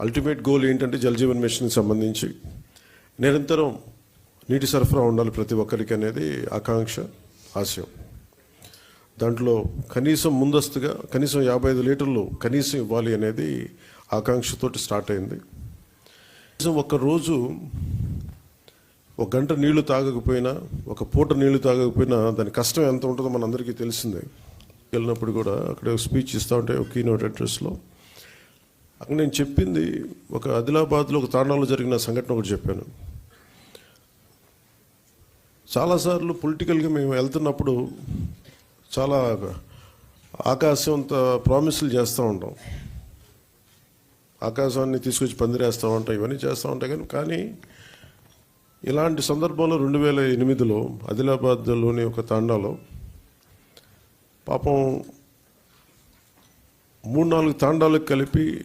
Ultimate goal ఏంటంటే జలజీవన్ మిషన్కి సంబంధించి నిరంతరం నీటి సరఫరా ఉండాలి ప్రతి ఒక్కరికి అనేది ఆకాంక్ష ఆశయం. దాంట్లో కనీసం ముందస్తుగా కనీసం యాభై ఐదు లీటర్లు కనీసం ఇవ్వాలి అనేది ఆకాంక్షతోటి స్టార్ట్ అయింది. కనీసం ఒక్కరోజు రోజు ఒక గంట నీళ్ళు తాగకపోయినా ఒక పూట నీళ్ళు తాగకపోయినా దాని కష్టం ఎంత ఉంటుందో మనందరికీ తెలిసిందే. వెళ్ళినప్పుడు కూడా అక్కడ స్పీచ్ ఇస్తూ ఉంటే ఒక కీనోట్ అడ్రస్లో అక్కడ నేను చెప్పింది ఒక ఆదిలాబాద్లో ఒక తాండాలో జరిగిన సంఘటన ఒకటి చెప్పాను. చాలాసార్లు పొలిటికల్గా మేము వెళ్తున్నప్పుడు చాలా ఆకాశం అంత ప్రామిసులు చేస్తూ ఉంటాం. ఆకాశాన్ని తీసుకొచ్చి పందిరేస్తూ ఉంటాం ఇవన్నీ చేస్తూ ఉంటాయి కానీ కానీ ఇలాంటి సందర్భంలో రెండు వేల ఎనిమిదిలో ఆదిలాబాద్లోని ఒక తాండాలో పాపం మూడు నాలుగు తాండాలకు కలిపి